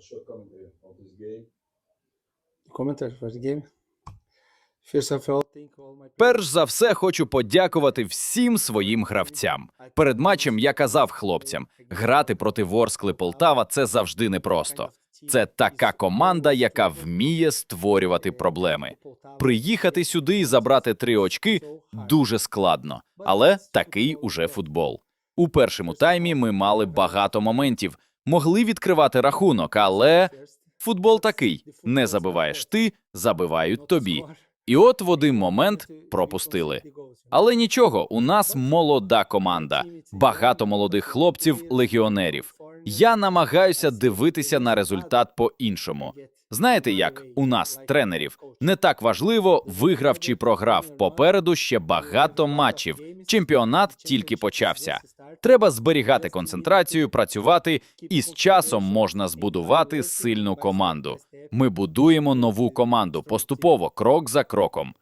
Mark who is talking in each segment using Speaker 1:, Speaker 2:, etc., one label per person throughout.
Speaker 1: short commentary of this game.
Speaker 2: Commentary for the game. First of my
Speaker 3: Перш за все, хочу подякувати всім своїм гравцям. Перед матчем я казав хлопцям: грати проти Ворскли Полтава це завжди непросто. Це така команда, яка вміє створювати проблеми. Приїхати сюди і забрати три очки дуже складно, але такий уже футбол. У першому таймі ми мали багато моментів, могли відкривати рахунок, але футбол такий: не забиваєш ти, забивають тобі. І от в один момент пропустили. Але нічого, у нас молода команда, багато молодих хлопців, легіонерів. Я намагаюся дивитися на результат по-іншому. Знаєте, як у нас, тренерів, не так важливо, виграв чи програв. Попереду ще багато матчів. Чемпіонат тільки почався. Треба зберігати концентрацію, працювати, і з часом можна збудувати сильну команду. Ми будуємо нову команду поступово, крок за кроком.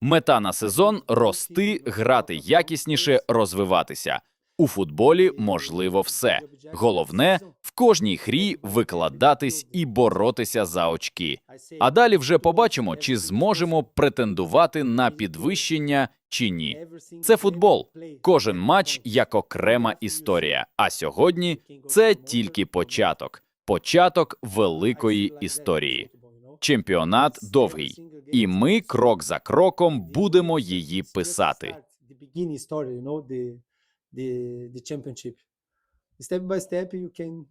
Speaker 3: Мета на сезон рости, грати якісніше, розвиватися. У футболі можливо все. Головне в кожній грі викладатись і боротися за очки. А далі вже побачимо, чи зможемо претендувати на підвищення чи ні. Це футбол. Кожен матч як окрема історія. А сьогодні це тільки початок, початок великої історії. Чемпіонат довгий, і ми крок за кроком будемо її писати.
Speaker 2: the the championship. Step by step, you can